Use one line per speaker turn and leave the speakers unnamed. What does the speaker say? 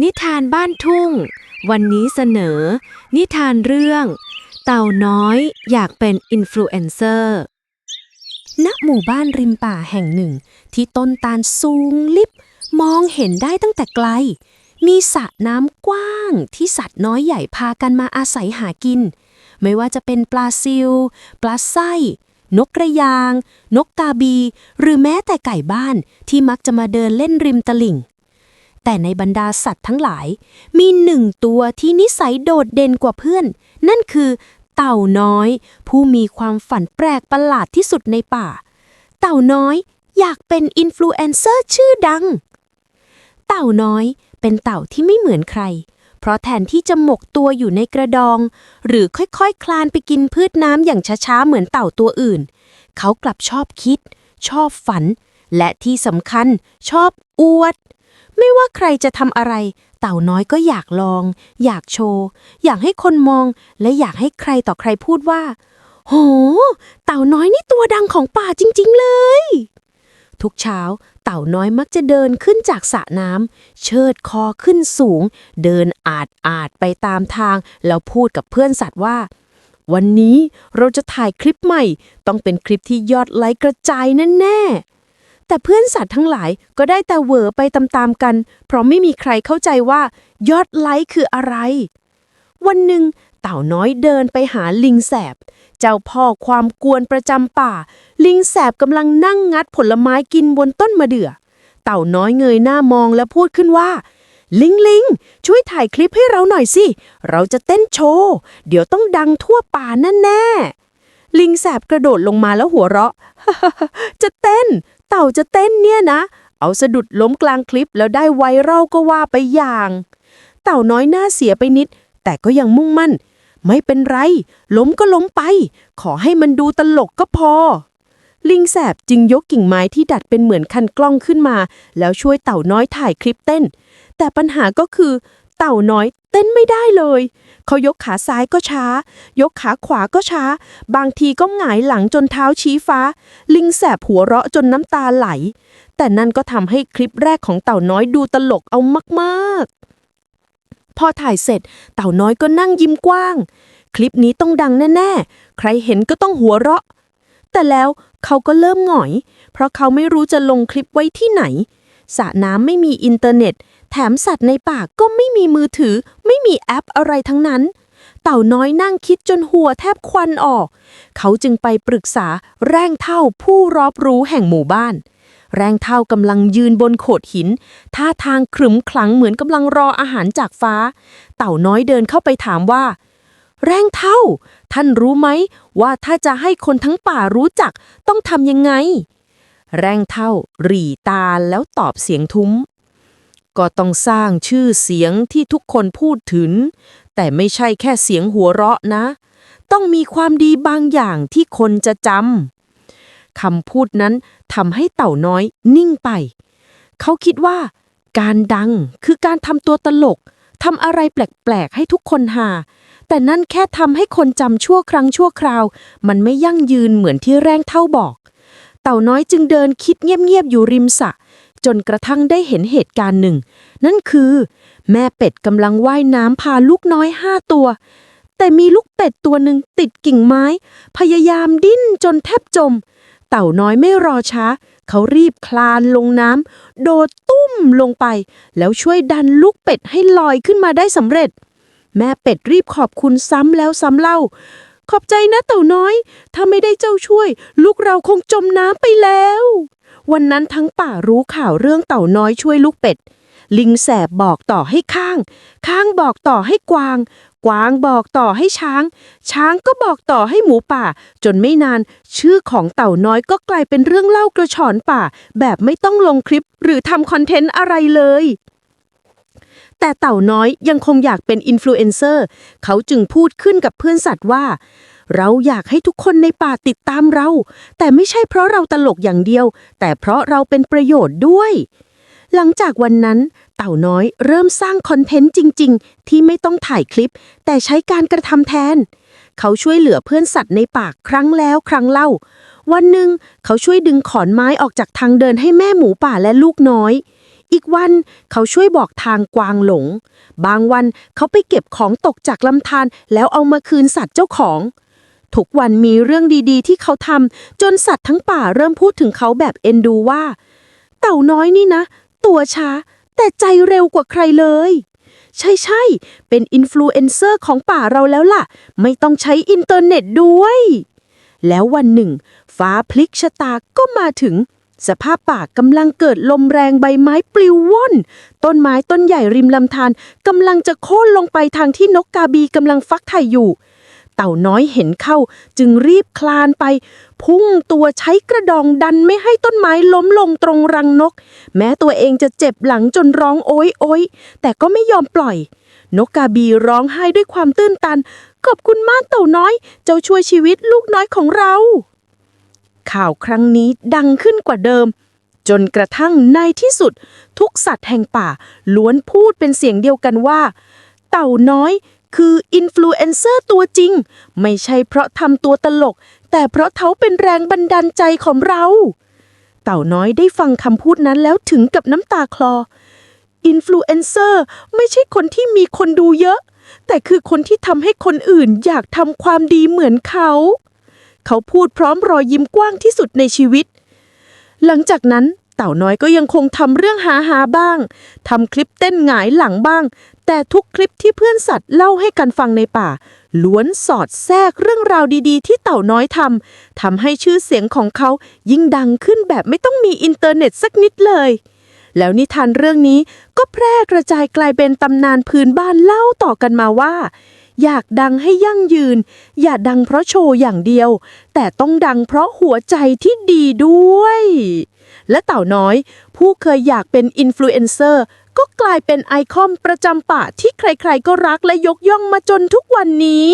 นิทานบ้านทุ่ง วันนี้เสนอ นิทานเรื่อง เต่าน้อยอยากเป็นอินฟลูเอนเซอร์ ณ หมู่บ้านริมป่าแห่งหนึ่ง ที่ต้นตาลสูงลิบ มองเห็นได้ตั้งแต่ไกล มีสระน้ำกว้างที่สัตว์น้อยใหญ่พากันมาอาศัยหากิน ไม่ว่าจะเป็นปลาซิว ปลาไส้ นกกระยาง นกกาบี หรือแม้แต่ไก่บ้านที่มักจะมาเดินเล่นริมตลิ่ง แต่ในบรรดาสัตว์ทั้งหลาย มีหนึ่งตัวที่นิสัยโดดเด่นกว่าเพื่อน นั่นคือ เต่าน้อย ผู้มีความฝันแปลกประหลาดที่สุดในป่า เต่าน้อยอยากเป็นอินฟลูเอนเซอร์ชื่อดัง เต่าน้อยเป็นเต่าที่ไม่เหมือนใคร เพราะแทนที่จะหมกตัวอยู่ในกระดอง หรือค่อยๆคคลานไปกินพืชน้ำอย่างช้าๆเหมือนเต่าตัวอื่น เขากลับชอบคิด ชอบฝัน และที่สำคัญชอบอวด ไม่ว่าใครจะทำอะไร เต่าน้อยก็อยากลอง อยากโชว์ อยากให้คนมอง และอยากให้ใครต่อใครพูดว่า โห เต่าน้อยนี่ตัวดังของป่าจริง ๆ เลย ทุกเช้า เต่าน้อยมักจะเดินขึ้นจากสระน้ำเชิดคอขึ้นสูง เดินอาดอาดไปตามทาง แล้วพูดกับเพื่อนสัตว์ว่า วันนี้เราจะถ่ายคลิปใหม่ ต้องเป็นคลิปที่ยอดไลค์กระจายแน่ๆ แต่เพื่อนสัตว์ทั้งหลายก็ได้แต่เหวอไปตามๆกัน เพราะไม่มีใครเข้าใจว่ายอดไลค์คืออะไร วันหนึ่งเต่าน้อยเดินไปหาลิงแสบ เจ้าพ่อความกวนประจำป่า ลิงแสบกำลังนั่งงัดผลไม้กินบนต้นมะเดื่อ เต่าน้อยเงยหน้ามองและพูดขึ้นว่า ลิงลิงช่วยถ่ายคลิปให้เราหน่อยสิ เราจะเต้นโชว์ เดี๋ยวต้องดังทั่วป่าแน่แน่ลิงแสบกระโดดลงมาแล้วหัวเราะ จะเต้น เต่าจะเต้นเนี่ยนะ เอาสะดุดล้มกลางคลิปแล้วได้ไวรัลก็ว่าไปอย่าง เต่าน้อยหน้าเสียไปนิด แต่ก็ยังมุ่งมั่น ไม่เป็นไร ล้มก็ล้มไป ขอให้มันดูตลกก็พอ ลิงแสบจึงยกกิ่งไม้ที่ดัดเป็นเหมือนคันกล้องขึ้นมา แล้วช่วยเต่าน้อยถ่ายคลิปเต้น แต่ปัญหาก็คือ เต่าน้อย เต้นไม่ได้เลย เขายกขาซ้ายก็ช้า ยกขาขวาก็ช้า บางทีก็หงายหลังจนเท้าชี้ฟ้า ลิงแสบหัวเราะจนน้ำตาไหล แต่นั่นก็ทำให้คลิปแรกของเต่าน้อยดูตลกเอามากๆ พอถ่ายเสร็จ เต่าน้อยก็นั่งยิ้มกว้าง คลิปนี้ต้องดังแน่ๆ ใครเห็นก็ต้องหัวเราะ แต่แล้วเขาก็เริ่มหงอย เพราะเขาไม่รู้จะลงคลิปไว้ที่ไหนสระน้ำไม่มีอินเทอร์เน็ต แถมสัตว์ในป่าก็ไม่มีมือถือ ไม่มีแอปอะไรทั้งนั้น เต่าน้อยนั่งคิดจนหัวแทบควันออก เขาจึงไปปรึกษาแร่งเท่าผู้รอบรู้แห่งหมู่บ้าน แรงเท่ากำลังยืนบนโขดหิน ท่าทางขรึมขลังเหมือนกำลังรออาหารจากฟ้า เต่าน้อยเดินเข้าไปถามว่า แรงเท่า ท่านรู้ไหมว่าถ้าจะให้คนทั้งป่ารู้จักต้องทำยังไง แรงเท่า หรี่ตาแล้วตอบเสียงทุ้ม ก็ต้องสร้างชื่อเสียงที่ทุกคนพูดถึง แต่ไม่ใช่แค่เสียงหัวเราะนะ ต้องมีความดีบางอย่างที่คนจะจำคำพูดนั้นทำให้เต่าน้อยนิ่งไป เขาคิดว่า การดังคือการทำตัวตลกทำอะไรแปลกๆให้ทุกคนหา แต่นั่นแค่ทำให้คนจำชั่วครั้งชั่วคราว มันไม่ยั่งยืนเหมือนที่แรงเท่าบอก เต่าน้อยจึงเดินคิดเงียบๆอยู่ริมสระ จนกระทั่งได้เห็นเหตุการณ์หนึ่ง นั่นคือ แม่เป็ดกำลังว่ายน้ำพาลูกน้อยห้าตัว แต่มีลูกเป็ดตัวหนึ่งติดกิ่งไม้ พยายามดิ้นจนแทบจม เต่าน้อยไม่รอช้า เขารีบคลานลงน้ำโดดตุ้มลงไป แล้วช่วยดันลูกเป็ดให้ลอยขึ้นมาได้สำเร็จ แม่เป็ดรีบขอบคุณซ้ำแล้วซ้ำเล่าขอบใจนะเต่าน้อย ถ้าไม่ได้เจ้าช่วย ลูกเราคงจมน้ำไปแล้ว วันนั้นทั้งป่ารู้ข่าวเรื่องเต่าน้อยช่วยลูกเป็ด ลิงแสบบอกต่อให้ข้าง ข้างบอกต่อให้กวาง กวางบอกต่อให้ช้าง ช้างก็บอกต่อให้หมูป่า จนไม่นาน ชื่อของเต่าน้อยก็กลายเป็นเรื่องเล่ากระชอนป่า แบบไม่ต้องลงคลิปหรือทำคอนเทนต์อะไรเลยแต่เต่าน้อยยังคงอยากเป็นอินฟลูเอนเซอร์ เขาจึงพูดขึ้นกับเพื่อนสัตว์ว่า เราอยากให้ทุกคนในป่าติดตามเรา แต่ไม่ใช่เพราะเราตลกอย่างเดียว แต่เพราะเราเป็นประโยชน์ด้วย หลังจากวันนั้น เต่าน้อยเริ่มสร้างคอนเทนต์จริง ๆ ที่ไม่ต้องถ่ายคลิป แต่ใช้การกระทำแทน เขาช่วยเหลือเพื่อนสัตว์ในป่าครั้งแล้วครั้งเล่า วันหนึ่งเขาช่วยดึงขอนไม้ออกจากทางเดินให้แม่หมูป่าและลูกน้อยอีกวันเขาช่วยบอกทางกวางหลง บางวันเขาไปเก็บของตกจากลำธารแล้วเอามาคืนสัตว์เจ้าของ ทุกวันมีเรื่องดีๆ ที่เขาทำจนสัตว์ทั้งป่าเริ่มพูดถึงเขาแบบเอ็นดูว่า เต่าน้อยนี่นะ ตัวช้า แต่ใจเร็วกว่าใครเลย ใช่ใช่เป็นอินฟลูเอนเซอร์ของป่าเราแล้วล่ะ ไม่ต้องใช้อินเทอร์เน็ตด้วย แล้ววันหนึ่ง ฟ้าพลิกชะตาก็มาถึง สภาพป่ากำลังเกิดลมแรงใบไม้ปลิวว่อน ต้นไม้ต้นใหญ่ริมลำธารกำลังจะโค่นลงไปทางที่นกกาบีกำลังฟักไข่อยู่ เต่าน้อยเห็นเข้า จึงรีบคลานไป พุ่งตัวใช้กระดองดันไม่ให้ต้นไม้ล้มลงตรงรังนก แม้ตัวเองจะเจ็บหลังจนร้องโอยโอยแต่ก็ไม่ยอมปล่อย นกกาบีร้องไห้ด้วยความตื้นตัน ขอบคุณมากเต่าน้อย เจ้าช่วยชีวิตลูกน้อยของเรา ข่าวครั้งนี้ดังขึ้นกว่าเดิมจนกระทั่งในที่สุด ทุกสัตว์แห่งป่าล้วนพูดเป็นเสียงเดียวกันว่า เต่าน้อย คืออินฟลูเอนเซอร์ตัวจริง ไม่ใช่เพราะทำตัวตลก แต่เพราะเขาเป็นแรงบันดาลใจของเรา เต่าน้อยได้ฟังคำพูดนั้นแล้วถึงกับน้ำตาคลอ อินฟลูเอนเซอร์ไม่ใช่คนที่มีคนดูเยอะ แต่คือคนที่ทำให้คนอื่นอยากทำความดีเหมือนเขา เขาพูดพร้อมรอยยิ้มกว้างที่สุดในชีวิต หลังจากนั้นเต่าน้อยก็ยังคงทำเรื่องหาหาบ้าง ทำคลิปเต้นหงายหลังบ้าง แต่ทุกคลิปที่เพื่อนสัตว์เล่าให้กันฟังในป่า ล้วนสอดแทรกเรื่องราวดีๆ ที่เต่าน้อยทำทำให้ชื่อเสียงของเขายิ่งดังขึ้นแบบไม่ต้องมีอินเทอร์เน็ตสักนิดเลย แล้วนิทานเรื่องนี้ก็แพร่กระจายกลายเป็นตำนานพื้นบ้านเล่าต่อกันมาว่า อยากดังให้ยั่งยืน อย่าดังเพราะโชว์อย่างเดียว แต่ต้องดังเพราะหัวใจที่ดีด้วย และเต่าน้อย ผู้เคยอยากเป็นอินฟลูเอนเซอร์ ก็กลายเป็นไอคอนประจำป่าที่ใครๆก็รักและยกย่องมาจนทุกวันนี้